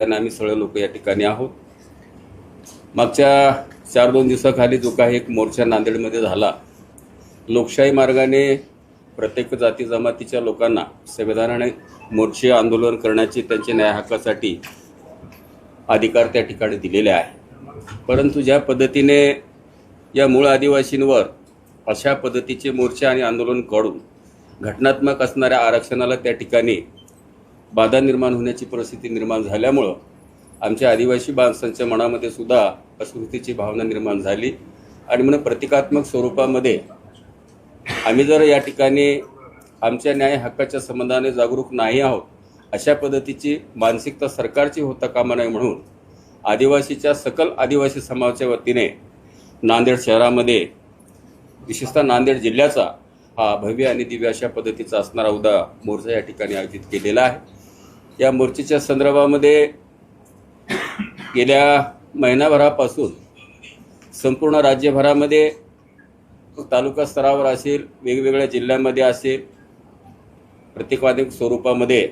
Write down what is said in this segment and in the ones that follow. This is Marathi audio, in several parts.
त्यांना आम्ही सगळे लोक या ठिकाणी आहोत. मागच्या चार दोन दिवसाखाली जो काही एक मोर्चा नांदेडमध्ये झाला लोकशाही मार्गाने प्रत्येक जाती जमातीच्या लोकांना संविधानाने मोर्चे आंदोलन करण्याची त्यांच्या न्याय हक्कासाठी अधिकार त्या ठिकाणी दिलेले आहे. परंतु ज्या पद्धतीने या मूळ आदिवासींवर अशा पद्धतीचे मोर्चे आणि आंदोलन काढून घटनात्मक असणाऱ्या आरक्षणाला त्या ठिकाणी बाधा निर्माण होण्याची परिस्थिती निर्माण झाल्यामुळं आमच्या आदिवासी माणसांच्या मनामध्ये सुद्धा अस्मृतीची भावना निर्माण झाली. आणि म्हणून प्रतिकात्मक स्वरूपामध्ये आम्ही जर या ठिकाणी आमच्या न्याय हक्काच्या संबंधाने जागरूक नाही आहोत अशा पद्धतीची मानसिकता सरकारची होता कामा नये म्हणून आदिवासीच्या सकल आदिवासी समाजाच्या वतीने नांदेड शहरामध्ये विशेषतः नांदेड जिल्ह्याचा हा भव्य आणि दिव्य अशा पद्धतीचा असणारा उदा मोर्चा या ठिकाणी आयोजित केलेला आहे. या मोर्चेच्या संदर्भामध्ये गेल्या महिनाभरापासून संपूर्ण राज्यभरामध्ये तालुका स्तरावर असेल वेगवेगळ्या जिल्ह्यांमध्ये असेल प्रतिकात्मक स्वरूपामध्ये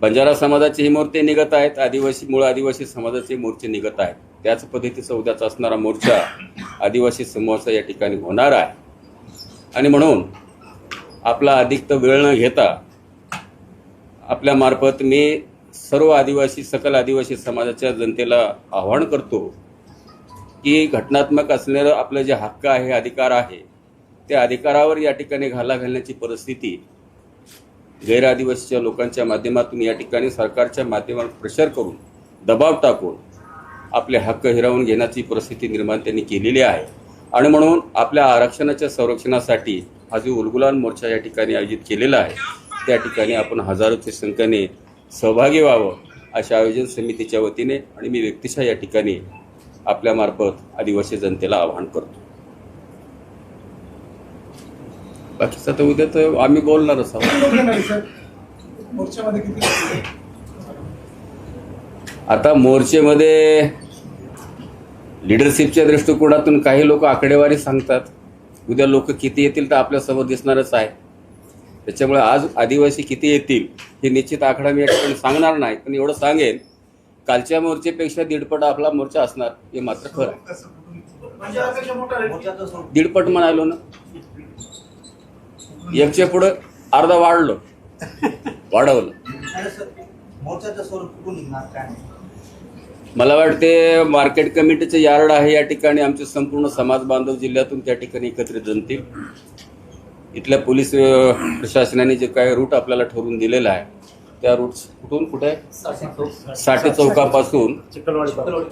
बंजारा समाजाचेही मूर्ती निघत आहेत आदिवासी मूळ आदिवासी समाजाचे मोर्चे निघत आहेत. त्याच पद्धतीचा उद्याचा असणारा मोर्चा आदिवासी समूहाचा या ठिकाणी होणार आहे. आणि म्हणून आपला अधिक वेळ न घेता आपल्यामार्फत मी सर्व आदिवासी सकल आदिवासी समाजाच्या जनतेला आवाहन करतो की घटनात्मक असलेलं आपलं जे हक्क आहे अधिकार आहे त्या अधिकारावर या ठिकाणी घाला घालण्याची परिस्थिती गैर आदिवासीच्या लोकांच्या माध्यमातून या ठिकाणी सरकारच्या माध्यमातून प्रेशर करून दबाव टाकून आपले हक्क हिरावून घेण्याची परिस्थिती निर्माण त्यांनी केलेली आहे. आणि म्हणून आपल्या आरक्षणाच्या संरक्षणासाठी हा जो उलगुलान मोर्चा या ठिकाणी आयोजित केलेला आहे त्या ठिकाणी आपण हजारोच्या संख्येने सहभागी व्हावं अशा आयोजन समितीच्या वतीने आणि मी व्यक्तिशः या ठिकाणी आपल्यामार्फत आदिवासी जनतेला आवाहन करतो. बाकीचं तर उद्या तर आम्ही बोलणारच आहोत? आता मोर्चेमध्ये लिडरशिपच्या दृष्टिकोनातून काही लोक आकडेवारी सांगतात. उद्या लोक किती येतील तर आपल्यासमोर दिसणारच आहे. त्याच्यामुळे आज आदिवासी किती येतील हे निश्चित आकडा मी या ठिकाणी सांगणार नाही पण एवढं सांगेन कालच्या मोर्चेपेक्षा दीडपट आपला मोर्चा असणार हे मात्र खरं आहे. आहे. दीडपट म्हणालो ना. एकच्या पुढं अर्धा वाढलो. वाढवलं. मला वाटते मार्केट कमिटीचं यार्ड आहे या ठिकाणी आमचे संपूर्ण समाज बांधव जिल्ह्यातून त्या ठिकाणी एकत्रित जमतील. इथल्या पोलीस प्रशासनाने जे काय रूट आपल्याला ठरवून दिलेला आहे त्या रूट कुठून कुठे? साठे चौकापासून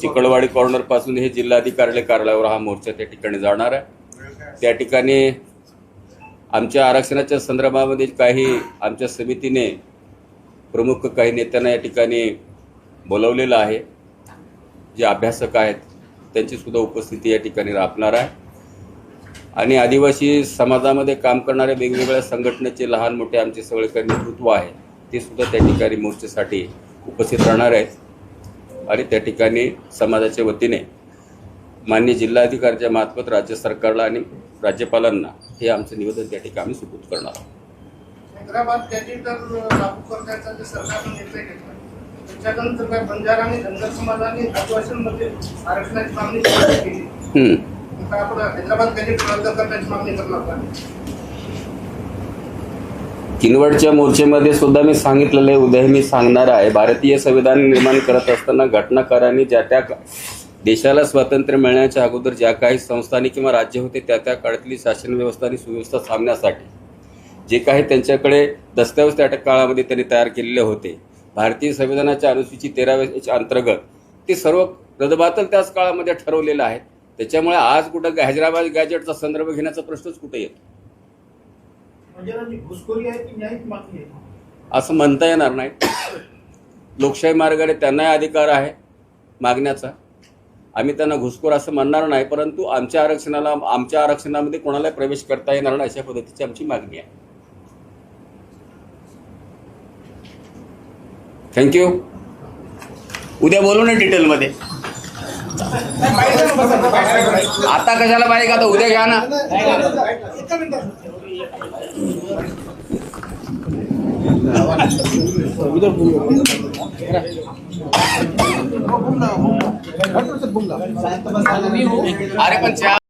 चिकलवाडी कॉर्नरपासून हे जिल्हाधिकारी कार्यालयावर हा मोर्चा त्या ठिकाणी जाणार आहे. त्या ठिकाणी आमच्या आरक्षणाच्या संदर्भामध्ये काही आमच्या समितीने प्रमुख काही नेत्यांना या ठिकाणी बोलवलेलं आहे. जे अभ्यासक आहेत त्यांची सुद्धा उपस्थिती या ठिकाणी राखणार आहे. आणि आदिवासी समाजामध्ये काम करणाऱ्या वेगवेगळ्या संघटनेचे लहान मोठे आमचे सगळे काही नेतृत्व आहे ते सुद्धा त्या ठिकाणी मोर्चेसाठी उपस्थित राहणार आहेत. आणि त्या ठिकाणी समाजाच्या वतीने मान्य जिल्हाधिकाऱ्याच्या मार्फत राज्य सरकारला आणि राज्यपालांना हे आमचं निवेदन त्या ठिकाणी आम्ही सुपूर्द करणार आहोत. हैदराबाद कॅपिटल लागू करण्याचा जे सरकारने निर्णय घेतला त्याच्यानंतर काय बंजारा आणि धनगर समाजाने आदिवासींमध्ये आरक्षणाची मागणी केली. आता आपण हैदराबाद रद्द करण्याची मागणी करणार किनवटच्या मोर्चेमध्ये सुद्धा मी सांगितलेलं आहे उद्या मी सांगणार आहे. भारतीय संविधान निर्माण करत असताना घटनाकारांनी ज्या त्या देशाला स्वातंत्र्य मिळण्याच्या अगोदर ज्या काही संस्थाने किंवा राज्य होते त्या त्या काळातली शासन व्यवस्था आणि सुव्यवस्था थांबण्यासाठी जे काही त्यांच्याकडे दस्तऐवज त्या काळामध्ये त्यांनी तयार केलेले होते. भारतीय संविधानाच्या अनुसूची तेराव्याच्या अंतर्गत ते सर्व रदबातल त्याच काळामध्ये ठरवलेलं आहे. त्याच्यामुळे आज कुठं हैदराबाद गॅजेटचा संदर्भ घेण्याचा प्रश्नच कुठे येतो? असं म्हणता येणार नाही. लोकशाही मार्गाने त्यांनाही अधिकार आहे मागण्याचा. आम्ही त्यांना घुसखोर असं म्हणणार नाही परंतु आमच्या आरक्षणाला आमच्या आरक्षणामध्ये कोणालाही प्रवेश करता येणार नाही अशा पद्धतीची आमची मागणी आहे. थँक्यू उद्या बोलू ना डिटेलमध्ये आता कशाला पाहिजे का आता उद्या घ्या ना. अरे पण